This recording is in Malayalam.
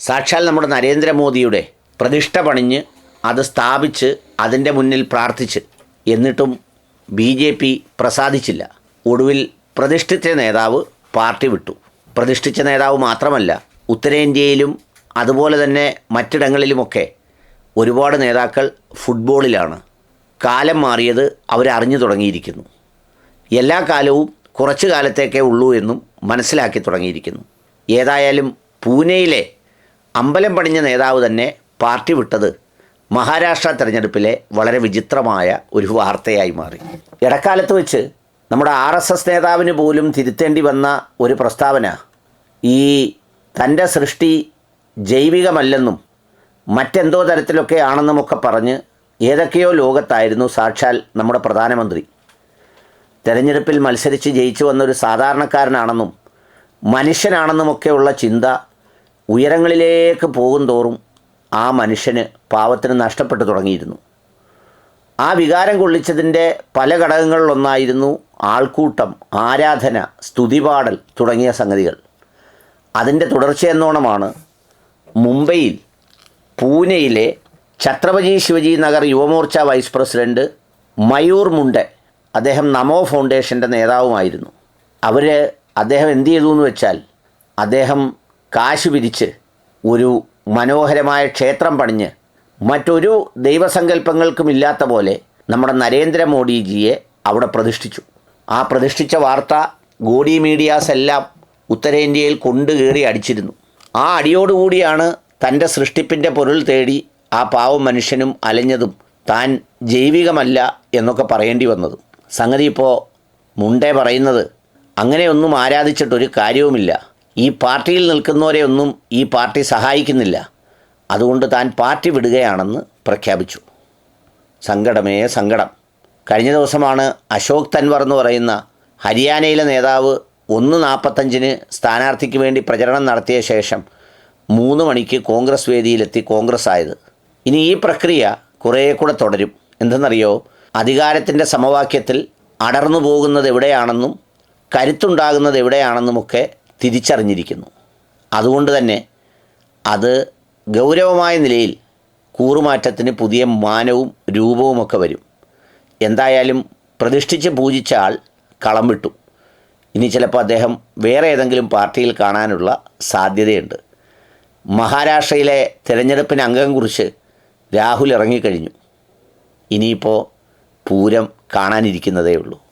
സാക്ഷാൽ നമ്മുടെ നരേന്ദ്രമോദിയുടെ പ്രതിഷ്ഠ പണിഞ്ഞ് അത് സ്ഥാപിച്ച് അതിന്റെ മുന്നിൽ പ്രാർത്ഥിച്ച് എന്നിട്ടും ബി ജെ പി പ്രസാദിച്ചില്ല. ഒടുവിൽ പ്രതിഷ്ഠിച്ച നേതാവ് പാർട്ടി വിട്ടു. പ്രതിഷ്ഠിച്ച നേതാവ് മാത്രമല്ല ഉത്തരേന്ത്യയിലും അതുപോലെ തന്നെ മറ്റിടങ്ങളിലുമൊക്കെ ഒരുപാട് നേതാക്കൾ ഫുട്ബോളിലാണ്. കാലം മാറിയത് അവരറിഞ്ഞു തുടങ്ങിയിരിക്കുന്നു. എല്ലാ കാലവും കുറച്ചു കാലത്തേക്കേ ഉള്ളൂ എന്നും മനസ്സിലാക്കി തുടങ്ങിയിരിക്കുന്നു. ഏതായാലും പൂനെയിലെ അമ്പലം പണിഞ്ഞ നേതാവ് തന്നെ പാർട്ടി വിട്ടത് മഹാരാഷ്ട്ര തെരഞ്ഞെടുപ്പിലെ വളരെ വിചിത്രമായ ഒരു വാർത്തയായി മാറി. ഇടക്കാലത്ത് വെച്ച് നമ്മുടെ ആർ എസ് എസ് നേതാവിന് പോലും തിരുത്തേണ്ടി വന്ന ഒരു പ്രസ്താവന ഈ തന്റെ സൃഷ്ടി ജൈവികമല്ലെന്നും മറ്റെന്തോ തരത്തിലൊക്കെ ആണെന്നുമൊക്കെ പറഞ്ഞ് ഏതൊക്കെയോ ലോകത്തായിരുന്നു സാക്ഷാൽ നമ്മുടെ പ്രധാനമന്ത്രി. തെരഞ്ഞെടുപ്പിൽ മത്സരിച്ച് ജയിച്ചു വന്ന ഒരു സാധാരണക്കാരനാണെന്നും മനുഷ്യനാണെന്നുമൊക്കെയുള്ള ചിന്ത ഉയരങ്ങളിലേക്ക് പോകും തോറും ആ മനുഷ്യന് പാവത്തിന് നഷ്ടപ്പെട്ടു തുടങ്ങിയിരുന്നു. ആ വികാരം കൊള്ളിച്ചതിന്റെ പല ഘടകങ്ങളിലൊന്നായിരുന്നു ആൾക്കൂട്ടം ആരാധന സ്തുതിപാടൽ തുടങ്ങിയ സംഗതികൾ. അതിന്റെ തുടർച്ചയെന്നോണമാണ് മുംബൈയിൽ പൂനെയിലെ ഛത്രപതി ശിവജി നഗർ യുവമോർച്ച വൈസ് പ്രസിഡന്റ് മയൂർ മുണ്ടെ അദ്ദേഹം നമോ ഫൗണ്ടേഷന്റെ നേതാവുമായിരുന്നു. അവർ അദ്ദേഹം എന്ത് ചെയ്തു എന്ന് വെച്ചാൽ അദ്ദേഹം കാശ് പിരിച്ച് ഒരു മനോഹരമായ ക്ഷേത്രം പണിഞ്ഞ് മറ്റൊരു ദൈവസങ്കല്പങ്ങൾക്കും ഇല്ലാത്ത പോലെ നമ്മുടെ നരേന്ദ്രമോദിജിയെ അവിടെ പ്രതിഷ്ഠിച്ചു. ആ പ്രതിഷ്ഠിച്ച വാർത്ത ഗോഡി മീഡിയാസ് എല്ലാം ഉത്തരേന്ത്യയിൽ കൊണ്ടു കയറി അടിച്ചിരുന്നു. ആ അടിയോടുകൂടിയാണ് തന്റെ സൃഷ്ടിപ്പിന്റെ പൊരുൾ തേടി ആ പാവം മനുഷ്യനും അലഞ്ഞതും താൻ ജൈവികമല്ല എന്നൊക്കെ പറയേണ്ടി വന്നത്. സംഗതി ഇപ്പോൾ മുണ്ടേ പറയുന്നത് അങ്ങനെയൊന്നും ആരാധിച്ചിട്ടൊരു കാര്യവുമില്ല. ഈ പാർട്ടിയിൽ നിൽക്കുന്നവരെ ഒന്നും ഈ പാർട്ടി സഹായിക്കുന്നില്ല. അതുകൊണ്ട് താൻ പാർട്ടി വിടുകയാണെന്ന് പ്രഖ്യാപിച്ചു. സങ്കടമേ സങ്കടം. കഴിഞ്ഞ ദിവസമാണ് അശോക് തൻവർ എന്ന് പറയുന്ന ഹരിയാനയിലെ നേതാവ് ഒന്ന് നാൽപ്പത്തഞ്ചിന് സ്ഥാനാർത്ഥിക്ക് വേണ്ടി പ്രചരണം നടത്തിയ ശേഷം മൂന്ന് മണിക്ക് കോൺഗ്രസ് വേദിയിലെത്തി കോൺഗ്രസ് ആയത്. ഇനി ഈ പ്രക്രിയ കുറേ കൂടെ തുടരും. എന്തെന്നറിയോ? അധികാരത്തിന്റെ സമവാക്യത്തിൽ അടർന്നു പോകുന്നത് എവിടെയാണെന്നും കരുത്തുണ്ടാകുന്നത് എവിടെയാണെന്നുമൊക്കെ തിരിച്ചറിഞ്ഞിരിക്കുന്നു. അതുകൊണ്ട് തന്നെ അത് ഗൗരവമായ നിലയിൽ കൂറുമാറ്റത്തിന് പുതിയ മാനവും രൂപവുമൊക്കെ വരും. എന്തായാലും പ്രതിഷ്ഠിച്ച് പൂജിച്ച ആൾ കളം വിട്ടു ഇനി ചിലപ്പോൾ അദ്ദേഹം വേറെ ഏതെങ്കിലും പാർട്ടിയിൽ കാണാനുള്ള സാധ്യതയുണ്ട്. മഹാരാഷ്ട്രയിലെ തിരഞ്ഞെടുപ്പിന് അംഗം കുറിച്ച് രാഹുൽ ഇറങ്ങിക്കഴിഞ്ഞു. ഇനിയിപ്പോൾ പൂരം കാണാനിരിക്കുന്നതേ ഉള്ളൂ